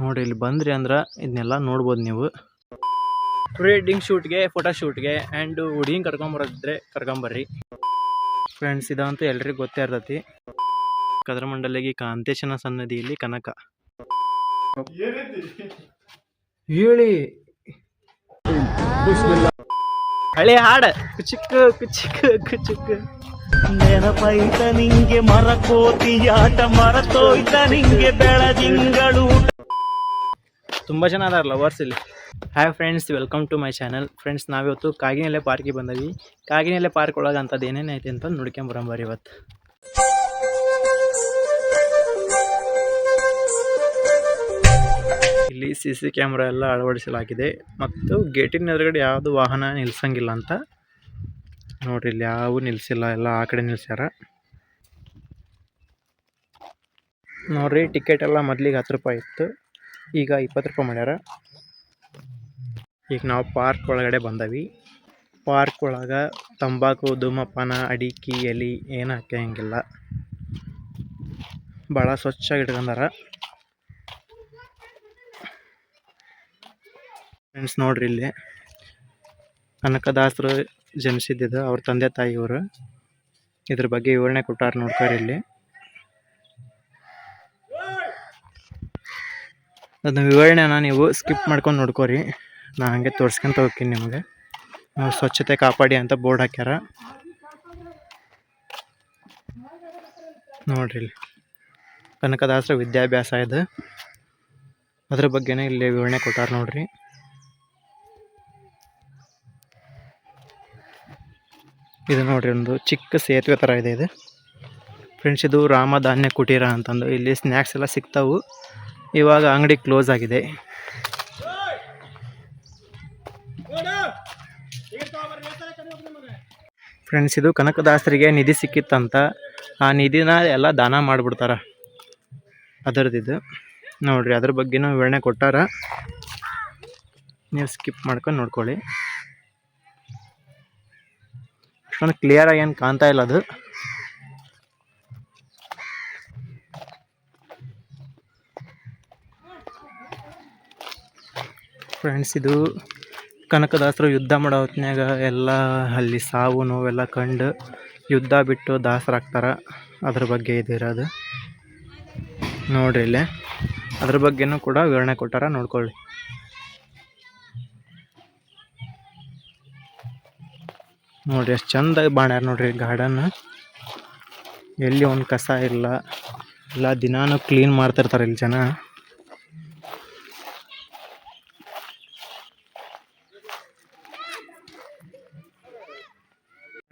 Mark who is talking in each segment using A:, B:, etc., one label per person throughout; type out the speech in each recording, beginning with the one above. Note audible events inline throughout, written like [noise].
A: ನೋಡ್ರಿ ಇಲ್ಲಿ ಬಂದ್ರಿ ಅಂದ್ರೆ ಇದನ್ನೆಲ್ಲ ನೋಡ್ಬೋದು ನೀವು. ಪ್ರೀಡಿಂಗ್ ಶೂಟ್ಗೆ ಫೋಟೋ ಶೂಟ್ಗೆ ಆ್ಯಂಡ್ ಹುಡುಗಿಂಗ್ ಕರ್ಕೊಂಬರೋದಿದ್ರೆ ಕರ್ಕೊಂಬರ್ರಿ ಫ್ರೆಂಡ್ಸ್ ಇದಂತೂ ಎಲ್ರಿಗೂ ಗೊತ್ತೇ ಇರ್ತೈತಿ. ಕದ್ರಮಂಡಲಿಗೆ ಕಾಂತೇಶನ ಸನ್ನದಿಯಲ್ಲಿ ಕನಕ. ಹೇಳಿ. ಹಳೆ ಹಾಡ. ಕುಚಿಕ್ ಕುಚಿಕ್ ಕುಚಿಕ್ಕ
B: ನೆನಪೈತ ನಿಂಗೆ ಮರಕೋತಿಯಾಟ ಮರತೋಯ್ತ ನಿಂಗೆ ಬೆಳದಿಂಗಳು.
A: ತುಂಬ ಜನ ಅದಾರ ಲವರ್ಸ್ ಇಲ್ಲಿ. Hi friends welcome to my channel friends ನಾವಿವತ್ತು ಕಾಗಿನೆಲೆ ಪಾರ್ಕಿಗೆ ಬಂದವಿ ಕಾಗಿನೆಲೆ ಪಾರ್ಕ್ ಒಳಗೆ ಅಂಥದ್ದು ಏನೇನು ಐತೆ ಅಂತ ನೋಡ್ಕೊಂಬರಂಬರಿ ಇವತ್ತು. ಇಲ್ಲಿ ಸಿ ಸಿ ಕ್ಯಾಮ್ರಾ ಎಲ್ಲ ಅಳವಡಿಸಲಾಗಿದೆ. ಮತ್ತು ಗೇಟಿನ ಎದುರುಗಡೆ ಯಾವುದು ವಾಹನ ನಿಲ್ಸಂಗಿಲ್ಲ ಅಂತ. ನೋಡ್ರಿ ಇಲ್ಲಿ ಯಾವ ನಿಲ್ಸಿಲ್ಲ, ಎಲ್ಲ ಆ ಕಡೆ ನಿಲ್ಸ್ಯಾರ. ನೋಡ್ರಿ ಟಿಕೆಟ್ ಎಲ್ಲ ಮೊದ್ಲಿಗೆ ಹತ್ತು ರೂಪಾಯಿ ಇತ್ತು. ಈಗ ಇಪ್ಪತ್ತು ರೂಪಾಯಿ ಮಾಡ್ಯಾರ. ಈಗ ನಾವು ಪಾರ್ಕ್ ಒಳಗಡೆ ಬಂದವಿ. ಪಾರ್ಕ್ ಒಳಗೆ ತಂಬಾಕು, ಧೂಮಪಾನ, ಅಡಿಕೆ, ಎಲೆ ಏನು ಹಾಕ್ಯಂಗಿಲ್ಲ. ಭಾಳ ಸ್ವಚ್ಛಾಗಿ ಇಟ್ಕೊಂಡಾರ. ಫ್ರೆಂಡ್ಸ್ ನೋಡ್ರಿ ಇಲ್ಲಿ. ಕನಕದಾಸರು ಜನಿಸಿದ್ದು ಅವ್ರ ತಂದೆ ತಾಯಿಯವರು. ಇದ್ರ ಬಗ್ಗೆ ವಿವರಣೆ ಕೊಟ್ಟಾರ ನೋಡ್ಕೊರಿ ಇಲ್ಲಿ. ಅದನ್ನ ವಿವರಣೆನ ನೀವು ಸ್ಕಿಪ್ ಮಾಡ್ಕೊಂಡು ನೋಡ್ಕೋರಿ. ನಾ ಹಂಗೆ ತೋರಿಸ್ಕೊಂತ ಹೋಗ್ತೀನಿ ನಿಮಗೆ. ನಾವು ಸ್ವಚ್ಛತೆ ಕಾಪಾಡಿ ಅಂತ ಬೋರ್ಡ್ ಹಾಕ್ಯಾರ. ನೋಡ್ರಿ ಇಲ್ಲಿ. ಕನಕದಾಸರ ವಿದ್ಯಾಭ್ಯಾಸ ಇದು. ಅದ್ರ ಬಗ್ಗೆನೇ ಇಲ್ಲಿ ವಿವರಣೆ ಕೊಟ್ಟಾರ ನೋಡ್ರಿ. ಇದು ನೋಡ್ರಿ ಒಂದು ಚಿಕ್ಕ ಸೇತುವೆ ಥರ ಇದೆ ಇದು. ಫ್ರೆಂಡ್ಸ್ ಇದು ರಾಮಧಾನ್ಯ ಕುಟೀರ ಅಂತಂದು. ಇಲ್ಲಿ ಸ್ನ್ಯಾಕ್ಸ್ ಎಲ್ಲ ಸಿಗ್ತಾವು. ಇವಾಗ ಅಂಗಡಿ ಕ್ಲೋಸ್ ಆಗಿದೆ. ಫ್ರೆಂಡ್ಸ್, ಇದು ಕನಕದಾಸರಿಗೆ ನಿಧಿ ಸಿಕ್ಕಿತ್ತಂತ. ಆ ನಿಧಿನ ಎಲ್ಲ ದಾನ ಮಾಡಿಬಿಡ್ತಾರ. ಅದರದಿದು ನೋಡ್ರಿ, ಅದ್ರ ಬಗ್ಗೆನೂ ವಿವರಣೆ ಕೊಟ್ಟಾರ. ನೀವು ಸ್ಕಿಪ್ ಮಾಡ್ಕೊಂಡು ನೋಡ್ಕೊಳ್ಳಿ. ಅಷ್ಟೊಂದು ಕ್ಲಿಯರಾಗಿ ಏನು ಕಾಣ್ತಾ ಇಲ್ಲ ಅದು. ಫ್ರೆಂಡ್ಸ್ ಇದು ಕನಕದಾಸರು ಯುದ್ಧ ಮಾಡೋ ಹೊತ್ನ್ಯಾಗ ಎಲ್ಲ ಅಲ್ಲಿ ಸಾವು ನೋವೆಲ್ಲ ಕಂಡು ಯುದ್ಧ ಬಿಟ್ಟು ದಾಸರಾಗ್ತಾರ ಅದ್ರ ಬಗ್ಗೆ ಇದಿರೋದು ನೋಡ್ರಿ ಇಲ್ಲೇ. ಅದ್ರ ಬಗ್ಗೆನೂ ಕೂಡ ವಿವರಣೆ ಕೊಟ್ಟಾರ ನೋಡ್ಕೊಳ್ಳಿ ನೋಡ್ರಿ ಎಷ್ಟು ಚಂದ ಬಾಣ್ಯಾರ ನೋಡ್ರಿ ಗಾರ್ಡನ್. ಎಲ್ಲಿ ಒಂದು ಕಸ ಇಲ್ಲ. ಎಲ್ಲ ದಿನಾನು ಕ್ಲೀನ್ ಮಾಡ್ತಿರ್ತಾರೆ ಇಲ್ಲಿ ಜನ.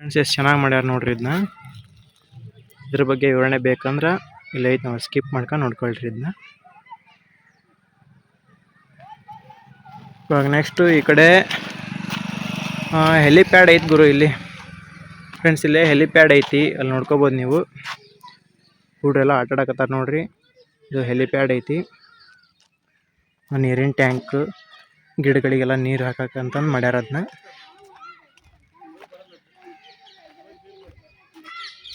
A: ಎಷ್ಟು ಚೆನ್ನಾಗಿ ಮಾಡ್ಯಾರ ನೋಡ್ರಿ ಇದನ್ನ ಇದ್ರ ಬಗ್ಗೆ ವಿವರಣೆ ಬೇಕಂದ್ರೆ ಇಲ್ಲ ಐತೆ ನಾವು ಸ್ಕಿಪ್ ಮಾಡ್ಕೊಂಡು ನೋಡ್ಕೊಳ್ರಿ ಇದನ್ನ ಇವಾಗ ನೆಕ್ಸ್ಟು ಈ ಕಡೆ ಹೆಲಿಪ್ಯಾಡ್ ಐತಿ ಗುರು ಇಲ್ಲಿ. ಫ್ರೆಂಡ್ಸ್ ಇಲ್ಲೇ ಹೆಲಿಪ್ಯಾಡ್ ಐತಿ ಅಲ್ಲಿ ನೋಡ್ಕೋಬೋದು ನೀವು. ಹುಡ್ರೆಲ್ಲ ಆಟ ಆಡಕತ್ತಾರ ನೋಡ್ರಿ. ಇದು ಹೆಲಿಪ್ಯಾಡ್ ಐತಿ. ನೀರಿನ ಟ್ಯಾಂಕ್ ಗಿಡಗಳಿಗೆಲ್ಲ ನೀರು ಹಾಕಕ್ಕಂತಂದು ಮಾಡ್ಯಾರ ಅದನ್ನ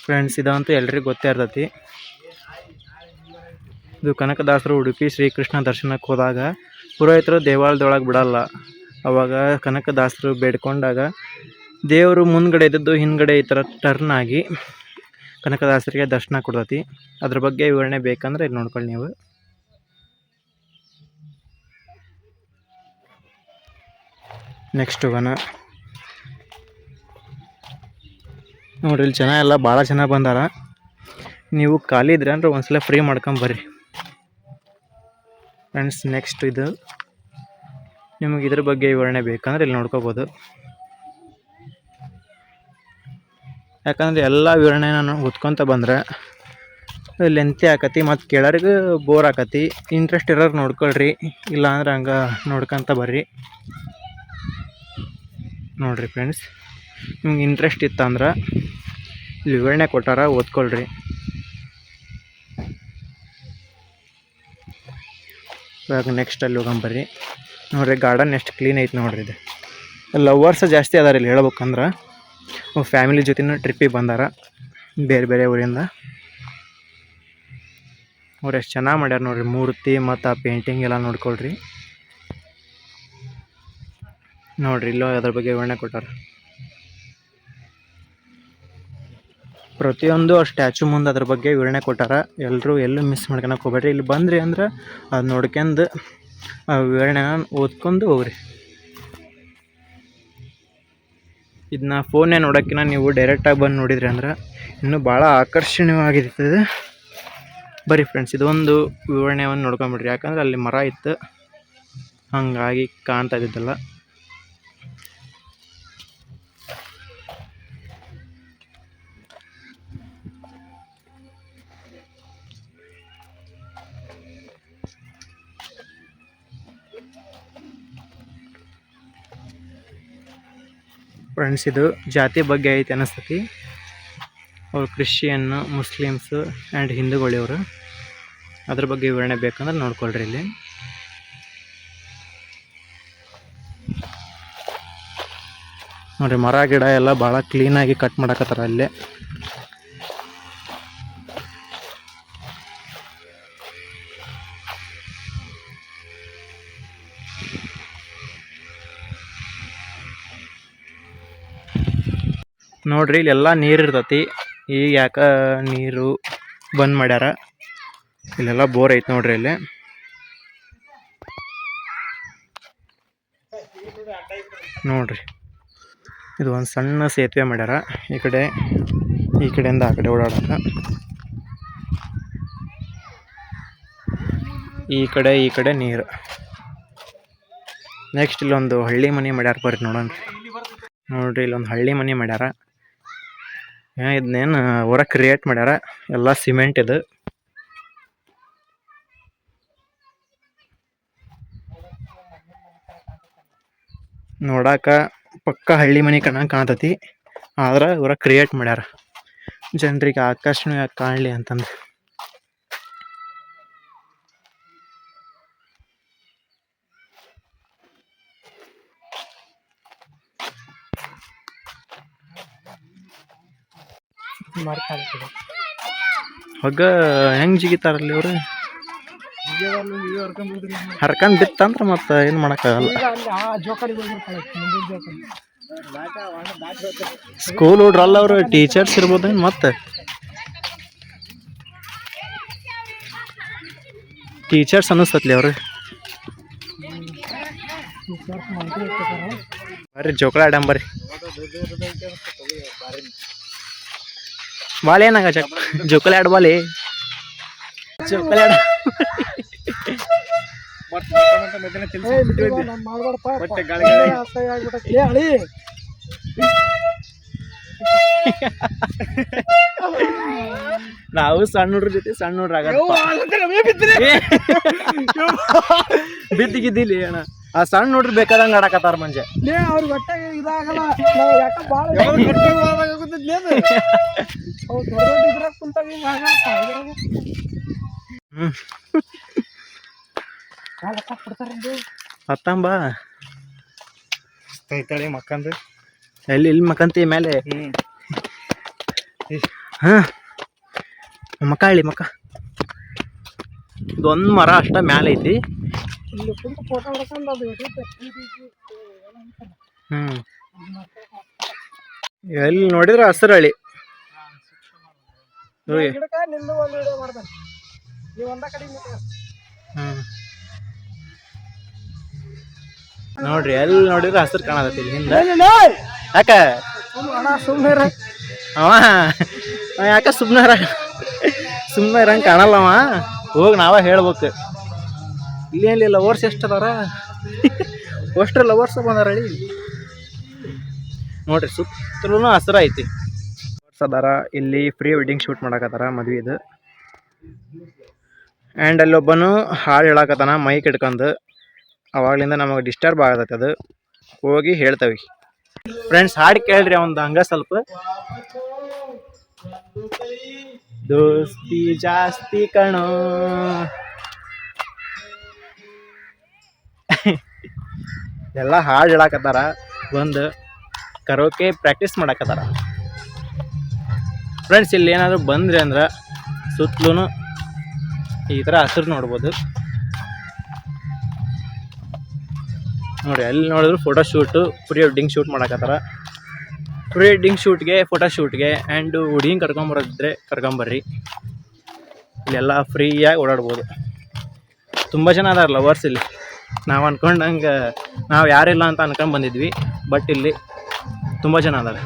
A: ಫ್ರೆಂಡ್ಸ್, ಇದಂತೂ ಎಲ್ರಿಗೂ ಗೊತ್ತೇ ಇರ್ತೈತಿ. ಇದು ಕನಕದಾಸರು ಉಡುಪಿ ಶ್ರೀಕೃಷ್ಣ ದರ್ಶನಕ್ಕೆ ಹೋದಾಗ ಪುರೋಹಿತರು ದೇವಾಲಯದೊಳಗೆ ಬಿಡಲ್ಲ. ಅವಾಗ ಕನಕದಾಸರು ಬೇಡ್ಕೊಂಡಾಗ ದೇವರು ಮುಂದ್ಗಡೆ ಇದ್ದದ್ದು, ಹಿಂದ್ಗಡೆ ಈ ಥರ ಟರ್ನ್ ಆಗಿ ಕನಕದಾಸರಿಗೆ ದರ್ಶನ ಕೊಡ್ತೈತಿ. ಅದ್ರ ಬಗ್ಗೆ ವಿವರಣೆ ಬೇಕಂದ್ರೆ ಇಲ್ಲಿ ನೋಡ್ಕೊಳ್ಳಿ ನೀವು. ನೆಕ್ಸ್ಟ್ ಹೋಗೋಣ ನೋಡ್ರಿ, ಇಲ್ಲಿ ಜನ ಎಲ್ಲ ಭಾಳ ಜನ ಬಂದಾರ. ನೀವು ಖಾಲಿ ಇದ್ರೆ ಅಂದ್ರೆ ಒಂದ್ಸಲ ಫ್ರೀ ಮಾಡ್ಕೊಂಬರ್ರಿ ಫ್ರೆಂಡ್ಸ್ ನೆಕ್ಸ್ಟ್ ಇದು. ನಿಮಗೆ ಇದ್ರ ಬಗ್ಗೆ ವಿವರಣೆ ಬೇಕಂದ್ರೆ ಇಲ್ಲಿ ನೋಡ್ಕೋಬೋದು. ಯಾಕಂದ್ರೆ ಎಲ್ಲ ವಿವರಣೆ ನಾನು ಓದ್ಕೊತ ಬಂದ್ರೆ ಲೆಂತಿ ಆಕತಿ ಮತ್ತು ಕೇಳೋರಿಗೆ ಬೋರ್ ಆಕತಿ. ಇಂಟ್ರೆಸ್ಟ್ ಇರೋರು ನೋಡ್ಕೊಳ್ರಿ, ಇಲ್ಲಾಂದ್ರೆ ಹಂಗೆ ನೋಡ್ಕೊಂತ ಬರ್ರಿ. ನೋಡ್ರಿ ಫ್ರೆಂಡ್ಸ್ ನಿಮ್ಗೆ ಇಂಟ್ರೆಸ್ಟ್ ಇತ್ತಂದ್ರೆ ಇಲ್ಲಿ ವಿವರಣೆ ಕೊಟ್ಟಾರ, ಓದ್ಕೊಳ್ರಿ. ಇವಾಗ ನೆಕ್ಸ್ಟ್ ಅಲ್ಲಿ ಹೋಗಂಬರ್ರಿ ನೋಡ್ರಿ ಗಾರ್ಡನ್ ಎಷ್ಟು ಕ್ಲೀನ್ ಐತೆ ನೋಡ್ರಿ ಇದು. ಲವರ್ಸ್ ಜಾಸ್ತಿ ಅದಾರ ಇಲ್ಲಿ ಹೇಳ್ಬೇಕಂದ್ರೆ. ಫ್ಯಾಮಿಲಿ ಜೊತೆನೂ ಟ್ರಿಪ್ಪಿಗೆ ಬಂದಾರ. ಬೇರೆ ಬೇರೆ ಊರಿಂದ. ಅವ್ರು ಎಷ್ಟು ಚೆನ್ನಾಗಿ ಮಾಡ್ಯಾರ ನೋಡ್ರಿ. ಮೂರ್ತಿ ಮತ್ತು ಆ ಪೇಂಟಿಂಗ್ ಎಲ್ಲ ನೋಡ್ಕೊಳ್ರಿ. ನೋಡ್ರಿ, ಇಲ್ಲೋ ಅದ್ರ ಬಗ್ಗೆ ವಿವರಣೆ ಕೊಟ್ಟಾರ. ಪ್ರತಿಯೊಂದು ಸ್ಟ್ಯಾಚು ಮುಂದೆ ಅದ್ರ ಬಗ್ಗೆ ವಿವರಣೆ ಕೊಟ್ಟಾರ. ಎಲ್ಲರೂ ಎಲ್ಲೂ ಮಿಸ್ ಮಾಡ್ಕೊಳಕ್ಕೆ ಹೋಗ್ಬೇಡ್ರಿ. ಇಲ್ಲಿ ಬಂದ್ರಿ ಅಂದ್ರೆ ಅದು ನೋಡ್ಕೊಂಡು, ಆ, ವಿವರಣೆನ ಓದ್ಕೊಂಡು ಹೋಗ್ರಿ. ಇದನ್ನ ಫೋನೇ ನೋಡೋಕ್ಕಿಂತ ನೀವು ಡೈರೆಕ್ಟಾಗಿ ಬಂದು ನೋಡಿದ್ರಿ ಅಂದ್ರೆ ಇನ್ನೂ ಭಾಳ ಆಕರ್ಷಣೀಯವಾಗಿರ್ತದೆ. ಬರೀ ಫ್ರೆಂಡ್ಸ್ ಇದೊಂದು ವಿವರಣೆಯನ್ನು ನೋಡ್ಕೊಂಬಿಡ್ರಿ. ಯಾಕಂದ್ರೆ ಅಲ್ಲಿ ಮರ ಇತ್ತು. ಹಾಗಾಗಿ ಕಾಣ್ತಾ ಇದ್ದಿದ್ದಲ್ಲ. ಫ್ರೆಂಡ್ಸ್, ಇದು ಜಾತಿ ಬಗ್ಗೆ ಐತೆ ಅನಿಸ್ತತಿ. ಅವ್ರು ಕ್ರಿಶ್ಚಿಯನ್, ಮುಸ್ಲಿಮ್ಸು ಆ್ಯಂಡ್ ಹಿಂದೂಗಳಿವರು. ಅದ್ರ ಬಗ್ಗೆ ವಿವರಣೆ ಬೇಕಂದ್ರೆ ನೋಡ್ಕೊಳ್ರಿ ಇಲ್ಲಿ. ನೋಡ್ರಿ ಮರ ಗಿಡ ಎಲ್ಲ ಭಾಳ ಕ್ಲೀನಾಗಿ ಕಟ್ ಮಾಡಕತ್ತಾರ ಅಲ್ಲೇ. ನೋಡ್ರಿ ಇಲ್ಲೆಲ್ಲ ನೀರು ಇರ್ತತಿ. ಈಗ ಯಾಕ ನೀರು ಬಂದ್ ಮಾಡ್ಯಾರ. ಇಲ್ಲೆಲ್ಲ ಬೋರ್ ಐತಿ ನೋಡ್ರಿ ಇಲ್ಲಿ. ನೋಡ್ರಿ, ಇದು ಒಂದು ಸಣ್ಣ ಸೇತುವೆ ಮಾಡ್ಯಾರ. ಈ ಕಡೆ, ಈ ಕಡೆಯಿಂದ ಆ ಕಡೆ ಓಡಾಡಕ ಈ ಕಡೆ ಈ ಕಡೆ ನೀರು. ನೆಕ್ಸ್ಟ್ ಇಲ್ಲೊಂದು ಹಳ್ಳಿ ಮನೆ ಮಾಡ್ಯಾರ ಬರ್ರಿ ನೋಡೋಣ. ನೋಡ್ರಿ, ಇಲ್ಲೊಂದು ಹಳ್ಳಿ ಮನೆ ಮಾಡ್ಯಾರ. ಇದನ್ನೇನು ಹೊರ ಕ್ರಿಯೇಟ್ ಮಾಡ್ಯಾರ. ಎಲ್ಲ ಸಿಮೆಂಟ್ ಇದು. ನೋಡಾಕ ಪಕ್ಕ ಹಳ್ಳಿ ಮನೆ ಕಣ ಕಾಣತತಿ. ಆದ್ರೆ ಇವ್ರ ಕ್ರಿಯೇಟ್ ಮಾಡ್ಯಾರ. ಜನರಿಗೆ ಆಕರ್ಷಣೆ ಕಾಣಲಿ ಅಂತಂದು. ಹಗ್ಗ ಹೆಂಗ್ ಜಿಗಿತಾರಲ್ಲಿ ಅವ್ರ ಹರ್ಕೊಂಡ್ ಬಿತ್ತಂದ್ರೆ ಮತ್ತೆ ಏನು ಮಾಡೋಕ್ಕಾಗಲ್ಲ. ಸ್ಕೂಲ್ ಹುಡ್ರಲ್ಲ ಅವರು ಟೀಚರ್ಸ್ ಇರ್ಬೋದೇನು ಮತ್ತೆ? ಟೀಚರ್ಸ್ ಅನ್ನಿಸ್ತತ್ಲಿ ಅವ್ರು. ಬರ್ರಿ ಜೋಕಳ ಆಡಂ ಬರ್ರಿ. ಬಾಲ್ ಏನಾಗ ಚಕ್ ಜೋಕಲೆ ಆಡ್ ಬಾಲಿ ಜೋಕಲೆ ಆಡ ನಾವು ಸಣ್ಣ ಹುಡ್ರ ಜೊತೆ ಸಣ್ಣ ಹುಡ್ರ ಬಿದ್ದಿಗಿದ್ದಿಲಿ ಅಣ್ಣ. ಆ ಸಣ್ಣ ನೋಡ್ರಿ ಬೇಕಾದಂಗ ಆಡಕತ್ತಾರ ಮಂಜೆ.
C: ಅವ್ರ ಹೊಟ್ಟೆ ಇದಾಗಲ್ಲ. ನಾವು ಯಾಕ ಭಾಳ
A: ಹತ್ತಂಬ?
C: ತೈತಳಿ ಮಕ್ಕಂದು.
A: ಎಲ್ಲಿ ಇಲ್ಲಿ ಮಕ್ಕಂತಿ ಮೇಲೆ?
C: ಹ್ಮ್.
A: ಹಾ. ಮಕ್ಕ ಹೇಳಿ ಮಕ್ಕ. ಇದೊಂದು ಮರ ಅಷ್ಟ ಮ್ಯಾಲ ಐತಿ.
C: ಇಲ್ಲಿ ಕುಂತು ಫೋಟೋ ಹೊಡ್ಕೊಂಡು ಅದು
A: ಹ್ಮ್. ಎಲ್ಲಿ ನೋಡಿದ್ರೆ ಹಸಿರಳಿ ಹೋಗಿ
C: ಗಿಡಕ್ಕ ನಿಂದು ಒಂದು ವಿಡಿಯೋ ಮಾಡ್ತಾನೆ. ನೀವು ಒಂದ ಕಡೆ ನಿಂತ್ಕೊ.
A: ಹ್ಮ್. ನೋಡ್ರಿ ಎಲ್ಲಿ ನೋಡಿದ್ರೆ ಹಸಿರು ಕಾಣತೈತಿ ಇಲ್ಲಿ ಹಿಂದ. ಯಾಕ?
C: ಸುಮ್ಮನೆ
A: ಅವ? ಯಾಕ ಸುಮ್ಮನೆ ಸುಮ್ಮನೆ ಇರಂಗೆ ಕಾಣಲ್ಲವ? ಹೋಗಿ ನಾವ ಹೇಳ್ಬೇಕು. ಇಲ್ಲೇನಿಲ್ಲ ಲವರ್ಸ್ ಎಷ್ಟು ಅದಾರ? ಅಷ್ಟು ಲವರ್ಸ್ ಬಂದಾರ ಹೇಳಿ. ನೋಡ್ರಿ ಸುತ್ತಲೂ ಹಸಿರ ಐತಿ. ಲವರ್ಸ್ ಅದಾರ ಇಲ್ಲಿ ಪ್ರೀ ವೆಡ್ಡಿಂಗ್ ಶೂಟ್ ಮಾಡಕತ್ತಾರ ಮದ್ವೆ ಇದು. ಆ್ಯಂಡ್ ಅಲ್ಲೊಬ್ಬನು ಹಾಡು ಹೇಳಕತ್ತಾನ ಮೈಕ್ ಇಟ್ಕೊಂಡು ಅವಾಗಲಿಂದ ನಮಗೆ ಡಿಸ್ಟರ್ಬ್ ಆಗತೈತೆ ಅದು. ಹೋಗಿ ಹೇಳ್ತವಿ. ಫ್ರೆಂಡ್ಸ್ ಹಾಡು ಕೇಳ್ರಿ ಅವಂದು ಹಂಗ ಸ್ವಲ್ಪ. ದೋಸ್ತಿ ಜಾಸ್ತಿ ಕಣೋ. ಎಲ್ಲ ಹಾಡು ಹೇಳಕತ್ತಾರ. ಬಂದು ಕರೋಕೆ ಪ್ರಾಕ್ಟೀಸ್ ಮಾಡಕತ್ತಾರ. ಫ್ರೆಂಡ್ಸ್ ಇಲ್ಲಿ ಏನಾದರೂ ಬಂದ್ರಿ ಅಂದ್ರೆ ಸುತ್ತಲೂ ಈ ಥರ ಹಸಿರು ನೋಡ್ಬೋದು. ನೋಡಿ ಎಲ್ಲಿ ನೋಡಿದ್ರು photo shoot pre wedding shoot ಮಾಡಕತ್ತಾರ. ಪ್ರೀ ವೆಡ್ಡಿಂಗ್ ಶೂಟ್ಗೆ ಫೋಟೋ ಶೂಟ್ಗೆ ಆ್ಯಂಡು ಹುಡುಗಿನ ಕರ್ಕೊಂಬರೋದಿದ್ರೆ ಕರ್ಕೊಂಬರ್ರಿ ಇಲ್ಲೆಲ್ಲ ಫ್ರೀಯಾಗಿ ಓಡಾಡ್ಬೋದು. ತುಂಬ ಜನ ಅದಾರ ಲವರ್ಸ್ ಇಲ್ಲಿ. ನಾವು ಅನ್ಕೊಂಡಂಗೆ ನಾವು ಯಾರಿಲ್ಲ ಅಂತ ಅನ್ಕೊಂಡು ಬಂದಿದ್ವಿ ಬಟ್ ಇಲ್ಲಿ ತುಂಬ ಜನ ಅದಾರೆ.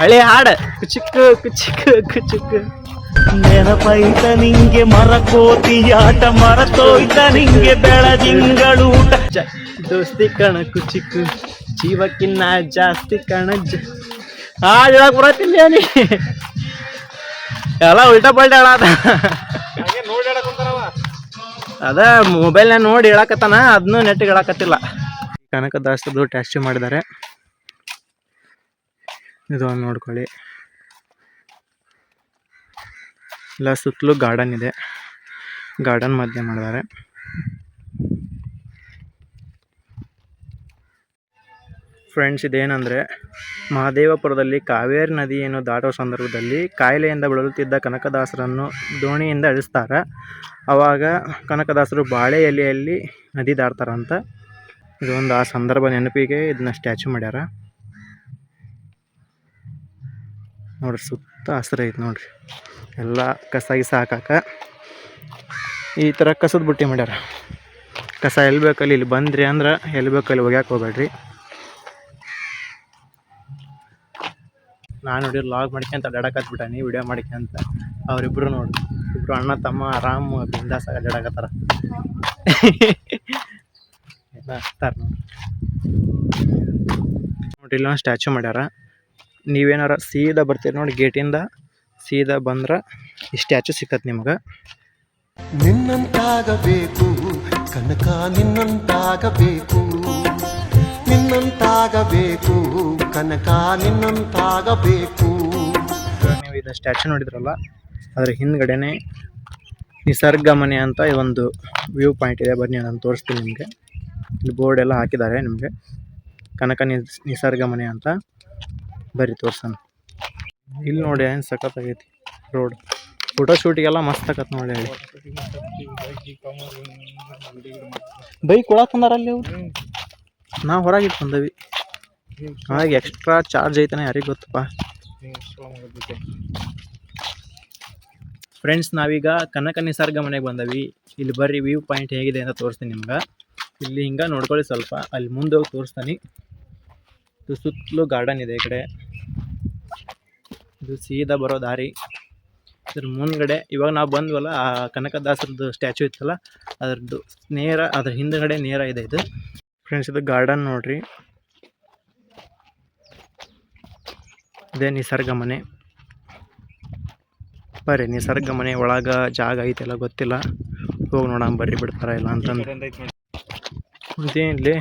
A: ಹಳೆ ಹಾಡು ಕುಚಿಕ್ ಕುಚಿಕ್ ಕುಚಿಕ್.
B: ನೆನಪೈತ ನಿಂಗೆ ಮರಕೋತಿಯಾಟ ಮರತೋಯ್ತ ನಿಂಗೆ ಬೆಳದಿಂಗಳೂಟ
A: ಜ ದೋಸ್ತಿ ಕಣ ಕುಚಿಕ್ ಜೀವಕ್ಕಿನ್ನ ಜಾಸ್ತಿ ಕಣ ಜ. ಹಾಡು ಹೇಳಕ್ ಬರತ್ತಿಲ್ಲ ಎಲ್ಲ ಉಲ್ಟಾ ಪಲ್ಟಾ ಹೇಳಾತ ಅದ ಮೊಬೈಲ್ನ ನೋಡಿ ಹೇಳಕತ್ತಾನ ಅದನ್ನು ನೆಟ್ಟಿಗೆ ಹೇಳಕತ್ತಿಲ್ಲ. ಕನಕದಾಸದ್ದು ಟ್ಯಾಸ್ಟಿ ಮಾಡಿದ್ದಾರೆ. ಇದು ಒಂದು ನೋಡ್ಕೊಳ್ಳಿ. ಇಲ್ಲ ಸುತ್ತಲೂ ಗಾರ್ಡನ್ ಇದೆ. ಗಾರ್ಡನ್ ಮಧ್ಯೆ ಮಾಡಿದ್ದಾರೆ ಫ್ರೆಂಡ್ಸ್, ಇದೇನೆಂದರೆ ಮಹದೇವಪುರದಲ್ಲಿ ಕಾವೇರಿ ನದಿಯನ್ನು ದಾಟುವ ಸಂದರ್ಭದಲ್ಲಿ ಕಾಯಿಲೆಯಿಂದ ಬಳಲುತ್ತಿದ್ದ ಕನಕದಾಸರನ್ನು ದೋಣಿಯಿಂದ ಅಳಿಸ್ತಾರೆ. ಆವಾಗ ಕನಕದಾಸರು ಬಾಳೆ ಎಲೆಯಲ್ಲಿ ನದಿ ದಾಟ್ತಾರಂತ. ಇದೊಂದು ಆ ಸಂದರ್ಭ ನೆನಪಿಗೆ ಇದನ್ನ ಸ್ಟ್ಯಾಚು ಮಾಡ್ಯಾರ. ನೋಡ್ರಿ, ಸುತ್ತ ಹಸಿರು ಐತೆ ನೋಡ್ರಿ. ಎಲ್ಲ ಕಸ ಗಿಸ ಹಾಕಾಕ ಈ ಥರ ಕಸದ ಬುಟ್ಟಿ ಮಾಡ್ಯಾರ. ಕಸ ಎಲ್ಲಿ ಬೇಕಲ್ಲಿ, ಇಲ್ಲಿ ಬಂದ್ರಿ ಅಂದ್ರೆ ಎಲ್ಲಿ ಬೇಕಲ್ಲಿ ಒಗ್ಯಾಕೆ ಹೋಗ್ಬೇಡ್ರಿ. ನಾನು ನೋಡಿ ಲಾಗ್ ಮಾಡ್ಕೊಂತ ಅಡ್ಡಾಡಕತ್ಬಿಟ್ಟಾನಿ ವಿಡಿಯೋ ಮಾಡ್ಕೊಂತ ಅವರಿಬ್ಬರು ನೋಡಿ ಇಬ್ಬರು ಅಣ್ಣ, ತಮ್ಮ, ಆರಾಮ್, ಬಿಂದಾಸ್ ಅಡ್ಡಾಡಕತ್ತಾರ. ಎಲ್ಲ ನೋಡಿ. ಇಲ್ಲೊಂದು ಸ್ಟ್ಯಾಚು ಮಾಡ್ಯಾರ. ನೀವೇನಾರ ಸೀದಾ ಬರ್ತೀರಿ ನೋಡಿ ಗೇಟಿಂದ, ಸೀದಾ ಬಂದ್ರೆ ಈ ಸ್ಟ್ಯಾಚು ಸಿಕ್ಕತ್ ನಿಮ್ಗೆ.
D: ನಿನ್ನಂತಾಗಬೇಕು, ಕನಕ ನಿನ್ನಂತಾಗಬೇಕು. ನಿನ್ನಂತಾಗಬೇಕು ಕನಕ ನಿನ್ನಂತಾಗಬೇಕು.
A: ನೀವು ಇದನ್ನ ಸ್ಟ್ಯಾಚು ನೋಡಿದ್ರಲ್ಲ ಅದ್ರ ಹಿಂದ್ಗಡೆನೆ ನಿಸರ್ಗ ಮನೆ ಅಂತ ಈ ಒಂದು ವ್ಯೂ ಪಾಯಿಂಟ್ ಇದೆ. ಬನ್ನಿ ನಾನು ತೋರಿಸ್ತೀನಿ ನಿಮಗೆ. ಇಲ್ಲಿ ಬೋರ್ಡ್ ಎಲ್ಲ ಹಾಕಿದ್ದಾರೆ ನಿಮಗೆ. ಕನಕ ನಿಸ್ ನಿಸರ್ಗ ಮನೆ ಅಂತ ಬರ್ರಿ ತೋರ್ಸೋಣ. ಇಲ್ಲಿ ನೋಡಿ ಏನು ಸಖತ್ತಾಗೈತಿ ರೋಡ್ ಫೋಟೋ ಶೂಟಿಗೆಲ್ಲ ಮಸ್ತ್ ಆಗತ್ತೆ ನೋಡಿ ಹೇಳಿ. ಬೈಕ್ ಒಳಗೆ ಅಲ್ಲಿ ಅವ್ರು? ನಾವು ಹೊರಗೆ ಬಂದವಿ ಹಾಗೆ ಎಕ್ಸ್ಟ್ರಾ ಚಾರ್ಜ್ ಐತಾನೆ ಯಾರಿಗೆ ಗೊತ್ತಪ್ಪ ಫ್ರೆಂಡ್ಸ್ ನಾವೀಗ ಕನಕ ನಿಸರ್ಗ ಮನೆಗೆ ಬಂದವಿ. ಇಲ್ಲಿ ಬರ್ರಿ ವ್ಯೂ ಪಾಯಿಂಟ್ ಹೇಗಿದೆ ಅಂತ ತೋರಿಸ್ತೀನಿ ನಿಮ್ಗೆ. ಇಲ್ಲಿ ಹಿಂಗೆ ನೋಡ್ಕೊಳ್ಳಿ ಸ್ವಲ್ಪ. ಅಲ್ಲಿ ಮುಂದೆ ಹೋಗಿ ತೋರಿಸ್ತಾನೆ. ಇದು ಸುತ್ತಲೂ ಗಾರ್ಡನ್ ಇದೆ ಈ ಕಡೆ. ಇದು ಸೀದಾ ಬರೋ ದಾರಿ. ಇದ್ರ ಮುಂದ್ಗಡೆ, ಇವಾಗ ನಾವು ಬಂದ್ವಲ್ಲ, ಆ ಕನಕದಾಸರದ್ದು ಸ್ಟ್ಯಾಚು ಇತ್ತಲ್ಲ, ಅದ್ರದ್ದು ನೇರ, ಅದ್ರ ಹಿಂದ್ಗಡೆ ನೇರ ಇದೆ ಇದು. ಫ್ರೆಂಡ್ಸ್ ಇದು ಗಾರ್ಡನ್ ನೋಡ್ರಿ. ಇದೇ ನಿಸರ್ಗ ಮನೆ ಬರ್ರಿ ನಿಸರ್ಗ ಮನೆ ಒಳಗ ಜಾಗ ಐತೆಲ್ಲ ಗೊತ್ತಿಲ್ಲ. ಹೋಗಿ ನೋಡೋಣ ಬರ್ರಿ ಬಿಡ್ತಾರ ಇಲ್ಲ
C: ಅಂತಂದ್ರೆ ಇದೇನ್ಲಿ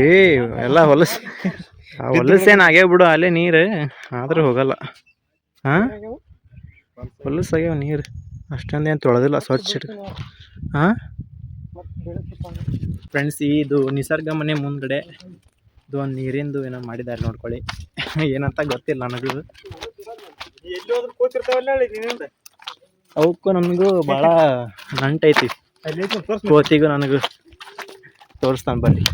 A: ಏ, ಎಲ್ಲ ಹೊಲಸು ಹೊಲಸೇನು ಆಗ್ಯಾವ ಬಿಡು, ಅಲ್ಲೇ ನೀರು. ಆದ್ರೂ ಹೋಗಲ್ಲ. ಹಾಂ? ಹೊಲಸಾಗ್ಯಾವ ನೀರು. ಅಷ್ಟೊಂದೇನು ತೊಳೆದಿಲ್ಲ, ಸ್ವಚ್ಛ ಹಾಂ ಫ್ರೆಂಡ್ಸ್ ಇದು ನಿಸರ್ಗ ಮನೆ ಮುಂದ್ಗಡೆ ಇದು ಒಂದು ನೀರಿಂದು ಏನೋ ಮಾಡಿದ್ದಾರೆ ನೋಡ್ಕೊಳ್ಳಿ. [laughs] ಏನಂತ ಗೊತ್ತಿಲ್ಲ ನನಗೂ.
C: ಕೂತಿರ್ತಾವಲ್ಲ ಹೇಳಿ ನೀನಿಂದ
A: ಅವಕ್ಕೂ ನಮಗೂ ಭಾಳ ನಂಟೈತಿ ಕೋತಿಗೂ ನನಗೂ. ತೋರಿಸ್ತಾನೆ ಬರ್ರಿ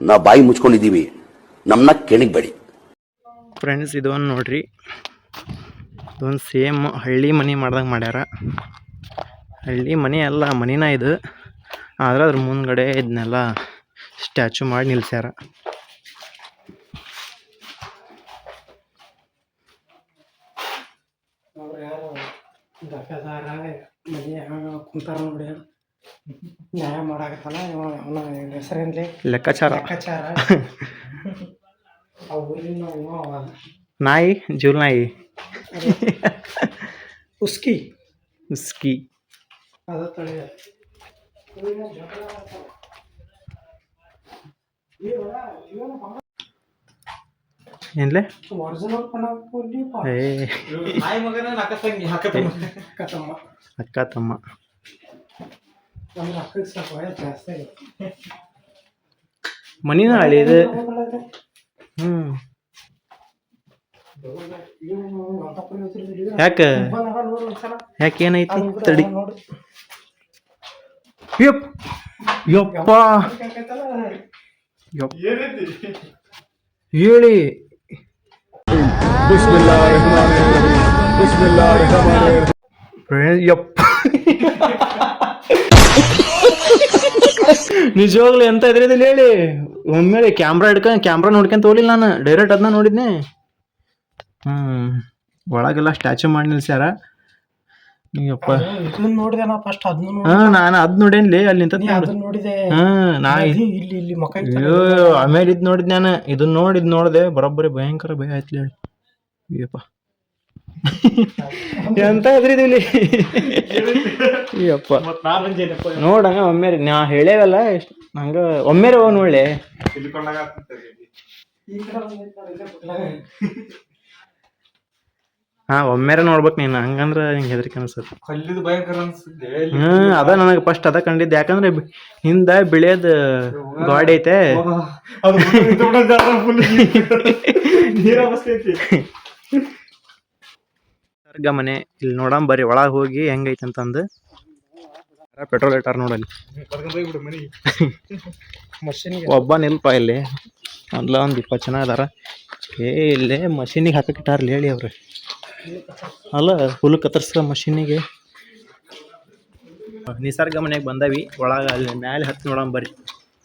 E: ನಾವು ಬಾಯಿ ಮುಚ್ಕೊಂಡಿದ್ದೀವಿ. ನಮ್ಮನ್ನ ಕೆಣಗಬೇಡಿ
A: ಫ್ರೆಂಡ್ಸ್ ಇದೊಂದು ನೋಡ್ರಿ. ಇದೊಂದು ಸೇಮ್ ಹಳ್ಳಿ ಮನೆ ಮಾಡ್ದಂಗೆ ಮಾಡ್ಯಾರ. ಹಳ್ಳಿ ಮನೆ ಅಲ್ಲ ಮನಿನ ಇದು. ಆದ್ರೆ ಅದ್ರ ಮುಂದ್ಗಡೆ ಇದನ್ನೆಲ್ಲ ಸ್ಟ್ಯಾಚು ಮಾಡಿ ನಿಲ್ಸ್ಯಾರ.
C: ನ್ಯಾಯ ಮಾಡಾಕತ್ತಾನ ಅವನ
A: ಲೆಕ್ಕಾಚಾರ.
C: ಲೆಕ್ಕಾಚಾರ.
A: ನಾಯಿ ಜೂಲ್ ನಾಯಿ.
C: ಉಸ್ಕಿ.
A: ಉಸ್ಕಿ.
C: ಅದ
A: ಏನ್ಲೆ? ಅಕ್ಕ ತಮ್ಮ. ಮನಿನ ಹಳ್ಳಿ ಇದು. ಹ್ಮ್. ಯಾಕೆ? ಯಾಕೆ ಏನೈತಿ ತಡಿ. ಯಪ್ ಯಪ್ಪ ಯಪ್ ಹೇಳಿ ಯಪ್ಪ ನಿಜವಾಗ್ಲೂ ಎಂತ ಇಲ್ಲಿ ಹೇಳಿ. ಒಮ್ಮೆಲೆ ಕ್ಯಾಮ್ರಾ ಇಡ್ಕ ಕ್ಯಾಮ್ರಾ ನೋಡ್ಕೊಂತ ಹೋಗ್ಲಿಲ್ಲ ನಾನು. ಡೈರೆಕ್ಟ್ ಅದನ್ನ ನೋಡಿದ್ನೆ. ಹ್ಮ್. ಒಳಗೆಲ್ಲ ಸ್ಟ್ಯಾಚು ಮಾಡಿ ನಿಲ್ಸ್ಯಾರ.
C: ಇದನ್ನ ನೋಡಿದೆ ನಾ ಫಸ್ಟ್ ಅದನ್ನ
A: ಹಾ ನಾನು ಅದ್ ನೋಡೇನ್ಲಿ ಅಲ್ಲಿ ನಿಂತ
C: ನೋಡಿ. ಅದನ್ನ ನೋಡಿದೆ.
A: ಹಾ ನಾ ಇದ್-
C: ಇಲ್ಲಿ ಇಲ್ಲಿ ಇಲ್ಲಿ ಮಕ
A: ಅಯ್ಯೋ ಆಮೇಲೆ ಇದ್ ನೋಡಿದ್ ನಾನು. ಇದನ್ನ ನೋಡಿದ್ ನೋಡಿದೆ ಬರೋಬ್ಬರಿ ಭಯಂಕರ ಭಯ ಆಯ್ತು ಹೇಳಿ. ಅಯ್ಯಪ್ಪ. ಎಂತ ಎದ್ರಿದಿಲ್ಲಿ ಅಯ್ಯಪ್ಪ. ನೋಡಂಗ ಒಮ್ಮೆ ನಾ ಹೇಳೇವಲ್ಲ ಎಷ್ಟ್? ಹಂಗ ಒಮ್ಮೆರೆ ಹೋಗ್ ನೋಡ್ಲೆ. ಹಾ ಒಮ್ಮೆರೆ ನೋಡ್ಬೇಕು ನೀನು. ಹಂಗಂದ್ರ ಹಿಂಗ್ ಹೆದರಿಕೆ ಅನ್ಸುತ್ತೆ
F: ಕಲ್ಲಿದ್ ಭಯಂಕರ ಅನ್ಸುತ್ತೆ.
A: ಹ್ಮ್ ಅದ ನನಗೆ ಫಸ್ಟ್ ಅದ ಕಂಡಿದ್ದು. ಯಾಕಂದ್ರೆ ಬಿ- ಹಿಂದ ಬಿಳಿಯದ ಗಾಡಿ ಐತೆ.
F: ಅದು ನೀರ
A: ಸರ್ಗ ಮನೆ ಇಲ್ಲಿ ನೋಡಮ್ ಬರ್ರಿ ಒಳಗೆ ಹೋಗಿ ಹೆಂಗೈತೆ ಅಂತಂದು. ಪೆಟ್ರೋಲ್ ಇಟ್ಟಾರ ನೋಡಲ್ಲಿ.
F: ಕರ್ಕೊಂಡ್ ಹೋಗ್ಬಿಡು ಮನೆಗೆ.
C: ಮಷೀನ್ಗೆ.
A: ಒಬ್ಬ ನಿಲ್ಪ ಇಲ್ಲಿ. ಅಲ್ಲ ಒಂದು ಇಪ್ಪತ್ತು ಜನ ಅದಾರ ಏ ಇಲ್ಲೇ ಮಷೀನಿಗೆ ಹಾಕಕ್ ಇಟ್ಟಾರ್ಲಿ ಹೇಳಿ ಅವ್ರು. ಅಲ್ಲ, ಹುಲ್ಲು ಕತ್ತರ್ಸೋ ಮಷೀನಿಗೆ. ನಿಸರ್ಗ ಮನೆಗೆ ಬಂದವಿ. ಒಳಗೆ ಅಲ್ಲಿ ಮ್ಯಾಲೆ ಹತ್ತಿ ನೋಡೋಣ ಬರ್ರಿ.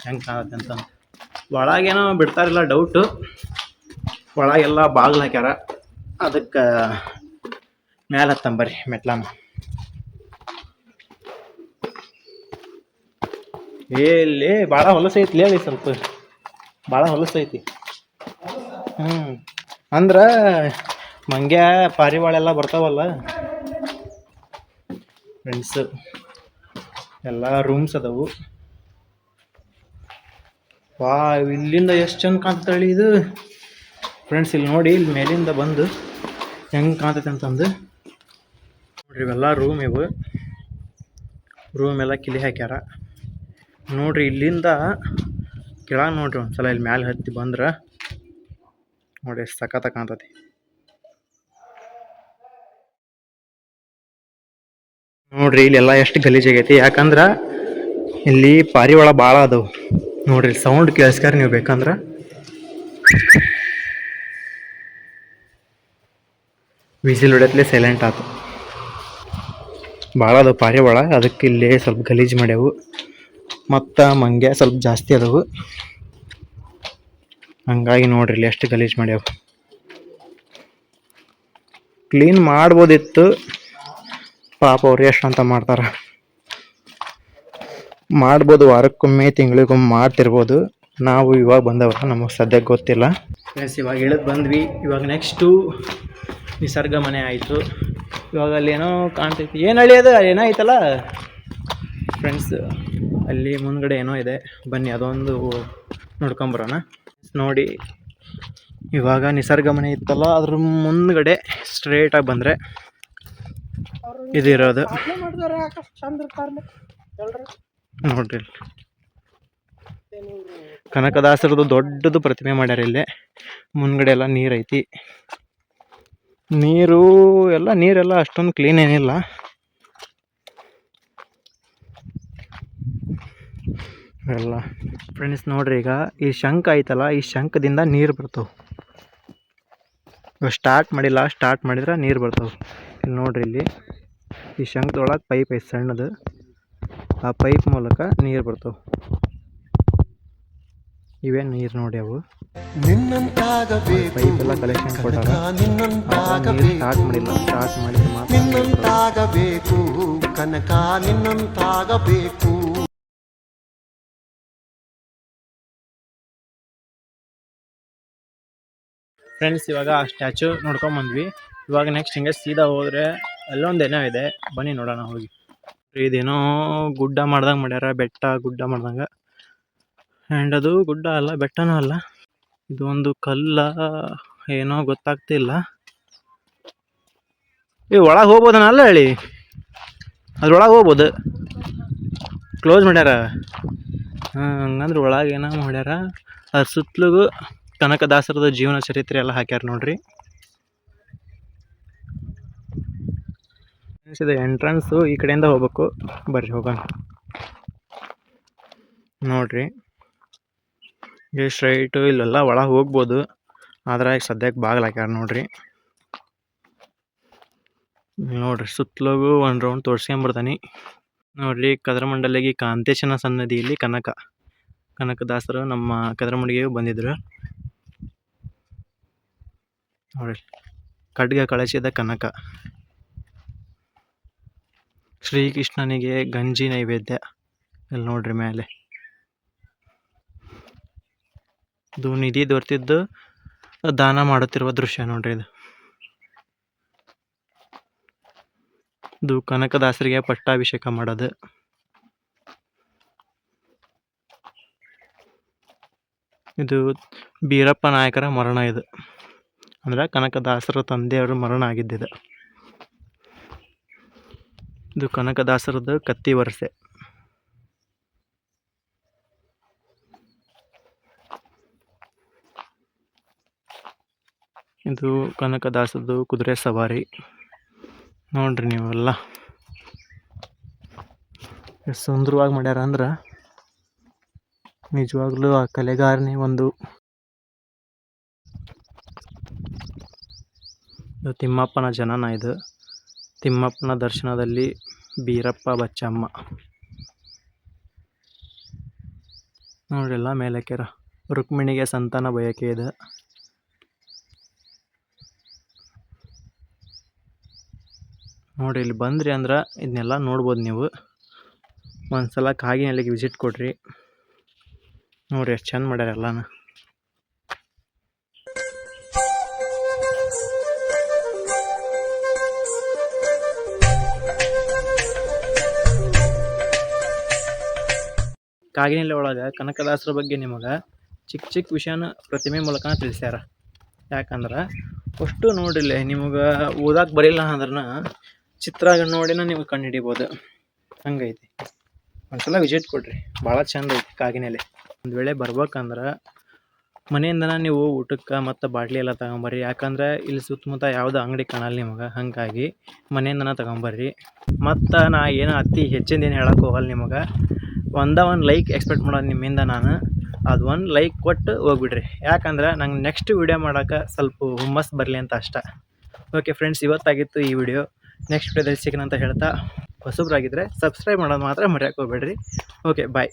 A: ಹೆಂಗೆ ಕಾಣತ್ತೆ ಅಂತ. ಒಳಗೇನೋ ಬಿಡ್ತಾರಿಲ್ಲ ಡೌಟು ಒಳಗೆಲ್ಲ ಬಾಗಿಲು ಹಾಕ್ಯಾರ. ಅದಕ್ಕೆ ಮ್ಯಾಲೆ ಹತ್ತಂ ಬರ್ರಿ ಮೆಟ್ಲಾನ. ಏ ಭಾಳ ಹೊಲಸು ಐತಿ ಹೇಳಿ ಸ್ವಲ್ಪ. ಭಾಳ ಹೊಲಸು ಐತಿ. ಹ್ಞೂ ಅಂದ್ರೆ ಮಂಗ್ಯ ಪಾರಿವಾಳ ಎಲ್ಲ ಬರ್ತಾವಲ್ಲ? ಫ್ರೆಂಡ್ಸ್ ಎಲ್ಲ ರೂಮ್ಸ್ ಅದಾವು. ವಾ ಇಲ್ಲಿಂದ ಎಷ್ಟು ಚಂದ ಹೇಳಿ ಇದು. ಫ್ರೆಂಡ್ಸ್ ಇಲ್ಲಿ ನೋಡಿ, ಇಲ್ಲಿ ಮೇಲಿಂದ ಬಂದು ಹೆಂಗೆ ಕಾಣ್ತೈತೆ ಅಂತಂದು. ನೋಡ್ರಿ, ಇವೆಲ್ಲ ರೂಮ್ ಇವು. ರೂಮ್ ಎಲ್ಲ ಕಿಲಿ ಹಾಕ್ಯಾರ. ನೋಡ್ರಿ, ಇಲ್ಲಿಂದ ಕೆಳಗೆ ನೋಡ್ರಿ ಒಂದ್ಸಲ, ಇಲ್ಲಿ ಮ್ಯಾಲೆ ಹತ್ತಿ ಬಂದ್ರೆ. ನೋಡಿ, ಎಷ್ಟು ಸಖತ್ತ ಕಾಣ್ತತಿ. ನೋಡ್ರಿ ಇಲ್ಲೆಲ್ಲ ಎಷ್ಟು ಗಲೀಜ್ ಆಗೈತಿ. ಯಾಕಂದ್ರ ಇಲ್ಲಿ ಪಾರಿವಾಳ ಭಾಳ ಅದಾವು. ನೋಡ್ರಿ ಸೌಂಡ್ ಕೇಳಿಸ್ಕಾರ ನೀವು ಬೇಕಂದ್ರ. ವಿಸಿಲ್ ಹೊಡೆತ್ಲೆ ಸೈಲೆಂಟ್ ಆತು. ಭಾಳ ಅದಾವು ಪಾರಿವಾಳ ಅದಕ್ಕೆ ಇಲ್ಲಿ ಸ್ವಲ್ಪ ಗಲೀಜ್ ಮಾಡ್ಯಾವು. ಮತ್ತು ಮಂಗ್ಯ ಸ್ವಲ್ಪ ಜಾಸ್ತಿ ಅದಾವು. ಹಂಗಾಗಿ ನೋಡ್ರಿ, ಇಲ್ಲಿ ಎಷ್ಟು ಗಲೀಜ್ ಮಾಡ್ಯಾವು. ಕ್ಲೀನ್ ಮಾಡ್ಬೋದಿತ್ತು. ಪಾಪ ಅವ್ರು ಎಷ್ಟು ಅಂತ ಮಾಡ್ತಾರ. ಮಾಡ್ಬೋದು, ವಾರಕ್ಕೊಮ್ಮೆ, ತಿಂಗಳಿಗೊಮ್ಮೆ ಮಾಡ್ತಿರ್ಬೋದು. ನಾವು ಇವಾಗ ಬಂದವರ ನಮಗೆ ಸದ್ಯಕ್ಕೆ ಗೊತ್ತಿಲ್ಲ. ಎಸ್ ಇವಾಗ ಇಳಿದು ಬಂದ್ವಿ. ಇವಾಗ ನೆಕ್ಸ್ಟು ನಿಸರ್ಗ ಮನೆ ಆಯಿತು. ಇವಾಗ ಅಲ್ಲಿ ಏನೋ ಕಾಣ್ತೈತಿ. ಏನು ಅಳಿಯೋದು ಏನೋ ಐತಲ್ಲ? ಫ್ರೆಂಡ್ಸ್ ಅಲ್ಲಿ ಮುಂದ್ಗಡೆ ಏನೋ ಇದೆ. ಬನ್ನಿ, ಅದೊಂದು ನೋಡ್ಕೊಂಬರೋಣ ನೋಡಿ, ಇವಾಗ ನಿಸರ್ಗ ಮನೆ ಇತ್ತಲ್ಲ, ಅದ್ರ ಮುಂದ್ಗಡೆ ಸ್ಟ್ರೇಟಾಗಿ ಬಂದರೆ ಇದು ಇರೋದು.
C: ಮಾಡಿದ್ರೆ ಯಾಕೆ ಚಂದ
A: ನೋಡ್ರಿ. ಕನಕದಾಸರದು ದೊಡ್ಡದು ಪ್ರತಿಮೆ ಮಾಡ್ಯಾರ ಇಲ್ಲಿ. ಮುಂದ್ಗಡೆ ಎಲ್ಲ ನೀರು ಐತಿ. ನೀರು ಎಲ್ಲ ನೀರೆಲ್ಲ ಅಷ್ಟೊಂದು ಕ್ಲೀನ್ ಏನಿಲ್ಲ. ಎಲ್ಲ. ಫ್ರೆಂಡ್ಸ್ ನೋಡ್ರಿ ಈಗ ಈ ಶಂಖ ಐತಲ್ಲ ಈ ಶಂಖದಿಂದ ನೀರು ಬರ್ತವೆ. ಸ್ಟಾರ್ಟ್ ಮಾಡಿಲ್ಲ ಸ್ಟಾರ್ಟ್ ಮಾಡಿದ್ರೆ ನೀರು ಬರ್ತಾವೆ. ಇಲ್ಲಿ ನೋಡ್ರಿ ಇಲ್ಲಿ. ಈ ಶಂಖದೊಳಗೆ ಪೈಪ್ ಐತೆ ಸಣ್ಣದು. ಆ ಪೈಪ್ ಮೂಲಕ ನೀರು ಬರ್ತಾವೆ. ಇವೇ ನೀರು ನೋಡಿ ಅವು?
D: ನಿನ್ನಂತಾಗಬೇಕು.
A: ಪೈಪ್ ಎಲ್ಲ ಕಲೆಕ್ಷನ್ ಕೊಟ್ಟಾರ
D: ಕನಕ
A: ಸ್ಟಾರ್ಟ್ ಮಾಡಿಲ್ಲ ಸ್ಟಾರ್ಟ್ ಮಾಡಿದ್ರೆ ಮಾತ್ರ
D: ನಿನ್ನಂತಾಗಬೇಕು. ಕನಕ ನಿನ್ನಂತಾಗಬೇಕು.
A: ಫ್ರೆಂಡ್ಸ್ ಇವಾಗ ಆ ಸ್ಟ್ಯಾಚು ನೋಡ್ಕೊಂಬಂದ್ವಿ ಇವಾಗ ನೆಕ್ಸ್ಟ್ ಹಿಂಗೆ ಸೀದಾ ಹೋದ್ರೆ ಅಲ್ಲೊಂದು ಏನೋ ಇದೆ. ಬನ್ನಿ ನೋಡೋಣ ಹೋಗಿ. ಇದೇನೋ ಗುಡ್ಡ ಮಾಡ್ದಂಗೆ ಮಾಡ್ಯಾರ, ಬೆಟ್ಟ ಗುಡ್ಡ ಮಾಡ್ದಂಗೆ. ಆ್ಯಂಡ್ ಅದು ಗುಡ್ಡ ಅಲ್ಲ, ಬೆಟ್ಟನೂ ಅಲ್ಲ. ಇದೊಂದು ಕಲ್ಲ, ಏನೋ ಗೊತ್ತಾಗ್ತಿಲ್ಲ. ಏ, ಒಳಗೆ ಹೋಗ್ಬೋದನ ಅಲ್ಲ ಹೇಳಿ? ಅದ್ರೊಳಗೆ ಹೋಗ್ಬೋದು. ಕ್ಲೋಸ್ ಮಾಡ್ಯಾರ? ಹಾಂ, ಹಂಗಂದ್ರೆ ಒಳಗೆ ಏನೋ ಮಾಡ್ಯಾರ? ಅದ್ರ ಸುತ್ತಲಿಗೂ ಕನಕದಾಸರದ ಜೀವನ ಚರಿತ್ರೆ ಎಲ್ಲ ಹಾಕ್ಯಾರ ನೋಡ್ರಿ. ಇದು ಎಂಟ್ರೆನ್ಸು ಈ ಕಡೆಯಿಂದ ಹೋಗ್ಬೇಕು. ಬರ್ರಿ, ಹೋಗೋಣ. ನೋಡ್ರಿ. ಈ ಸ್ಟ್ರೈಟು ಇಲ್ಲೆಲ್ಲ ಒಳಗೆ ಹೋಗ್ಬೋದು. ಆದ್ರೆ ಈಗ ಸದ್ಯಕ್ಕೆ ಬಾಗ್ಲಾಕ್ಯಾರ ನೋಡ್ರಿ. ನೋಡ್ರಿ, ಸುತ್ತಲೂ ಒಂದು ರೌಂಡ್ ತೋರ್ಸ್ಕೊಂಬರ್ತಾನೆ. ನೋಡ್ರಿ, ಕದರಮಂಡಲಿಗೆ ಕಾಂತೇಶನ ಸನ್ನದಿಯಲ್ಲಿ ಕನಕ. ಕನಕದಾಸರು ನಮ್ಮ ಕದರಮಂಡಿಗೆ ಬಂದಿದ್ರು. ನೋಡ್ರಿ, ಖಡ್ಗ ಕಳಿಸಿದ ಕನಕ. ಶ್ರೀಕೃಷ್ಣನಿಗೆ ಗಂಜಿ ನೈವೇದ್ಯ. ಇಲ್ಲಿ ನೋಡ್ರಿ ಮೇಲೆ ಇದು ನಿಧಿ ದೊರೆತಿದ್ದು ದಾನ ಮಾಡುತ್ತಿರುವ ದೃಶ್ಯ ನೋಡ್ರಿ ಇದು. ಇದು ಕನಕದಾಸರಿಗೆ ಪಟ್ಟಾಭಿಷೇಕ ಮಾಡೋದು. ಇದು ಬೀರಪ್ಪ ನಾಯಕರ ಮರಣ ಇದು. ಅಂದ್ರೆ ಕನಕದಾಸರ ತಂದೆಯವರು ಮರಣ ಆಗಿದ್ದಿದೆ. ಇದು ಕನಕದಾಸರದ್ದು ಕತ್ತಿ ವರಸೆ. ಇದು ಕನಕದಾಸದ್ದು ಕುದುರೆ ಸವಾರಿ. ನೋಡ್ರಿ ನೀವೆಲ್ಲ. ಎಷ್ಟು ಸುಂದರವಾಗಿ ಮಾಡ್ಯಾರ ಅಂದ್ರೆ ನಿಜವಾಗ್ಲೂ ಆ ಕಲೆಗಾರನೇ ಒಂದು ತಿಮ್ಮಪ್ಪನ ಜನನ ಇದು. ತಿಮ್ಮಪ್ಪನ ದರ್ಶನದಲ್ಲಿ ಬೀರಪ್ಪ ಬಚ್ಚಮ್ಮ. ನೋಡ್ರಿಲ್ಲ ಮೇಲಕ್ಕೆರ. ರುಕ್ಮಿಣಿಗೆ ಸಂತಾನ ಬಯಕೆ ಇದೆ. ನೋಡಿ ಇಲ್ಲಿ ಬಂದ್ರಿ ಅಂದ್ರೆ ಇದನ್ನೆಲ್ಲ ನೋಡ್ಬೋದು ನೀವು. ಒಂದ್ಸಲ ಕಾಗಿನಲ್ಲಿಗೆ ವಿಸಿಟ್ ಕೊಡ್ರಿ. ನೋಡ್ರಿ, ಎಷ್ಟು ಚೆಂದ ಮಾಡ್ಯಾರ ಎಲ್ಲಾನ. ಕಾಗಿನೆಲೆ ಒಳಗೆ ಕನಕದಾಸರ ಬಗ್ಗೆ ನಿಮಗೆ ಚಿಕ್ಕ ಚಿಕ್ಕ ವಿಷಯನ ಪ್ರತಿಮೆ ಮೂಲಕ ತಿಳಿಸ್ಯಾರ. ಯಾಕಂದ್ರೆ ಅಷ್ಟು ನೋಡಿರಲಿ ನಿಮಗೆ ಓದಕ್ಕೆ ಬರಿಲ್ಲ ಅಂದ್ರನ ಚಿತ್ರ ನೋಡಿನ ನೀವು ಕಂಡು ಹಿಡಿಬೋದು ಹಂಗೈತಿ. ಒಂದ್ಸಲ ವಿಸಿಟ್ ಕೊಡ್ರಿ. ಭಾಳ ಚಂದ ಐತಿ ಕಾಗಿನೆಲೆ ಒಂದು ವೇಳೆ ಬರ್ಬೇಕಂದ್ರೆ ಮನೆಯಿಂದನ ನೀವು ಊಟಕ್ಕೆ ಮತ್ತು ಬಾಟ್ಲಿ ಎಲ್ಲ ತಗೊಂಬರ್ರಿ. ಯಾಕಂದ್ರೆ ಇಲ್ಲಿ ಸುತ್ತಮುತ್ತ ಯಾವುದೋ ಅಂಗಡಿ ಕಾಣಲ್ಲ ನಿಮಗೆ. ಹಾಗಾಗಿ ಮನೆಯಿಂದನ ತಗೊಂಬರ್ರಿ. ಮತ್ತು ನಾ ಏನು ಅತಿ ಹೆಚ್ಚಿಂದ ಏನು ಹೇಳಕ್ಕೆ ಹೋಗಲ್ಲ ನಿಮಗೆ. ಒಂದ ಒಂದು ಲೈಕ್ ಎಕ್ಸ್ಪೆಕ್ಟ್ ಮಾಡೋದು ನಿಮ್ಮಿಂದ ನಾನು. ಅದು ಒಂದು ಲೈಕ್ ಕೊಟ್ಟು ಹೋಗ್ಬಿಡ್ರಿ. ಯಾಕಂದ್ರೆ ನಂಗೆ ನೆಕ್ಸ್ಟ್ ವಿಡಿಯೋ ಮಾಡೋಕೆ ಸ್ವಲ್ಪ ಹುಮ್ಮಸ್ ಬರಲಿ ಅಂತ ಅಷ್ಟ. ಓಕೆ ಫ್ರೆಂಡ್ಸ್ ಇವತ್ತಾಗಿತ್ತು ಈ ವಿಡಿಯೋ ನೆಕ್ಸ್ಟ್ ವಿಡಿಯೋದಲ್ಲಿ ಸಿಗೋಣ ಅಂತ ಹೇಳ್ತಾ. ಹೊಸಬ್ರಾಗಿದ್ದರೆ ಸಬ್ಸ್ಕ್ರೈಬ್ ಮಾಡೋದು ಮಾತ್ರ ಮರೆಯೋಕೆ ಹೋಗ್ಬೇಡ್ರಿ. Okay bye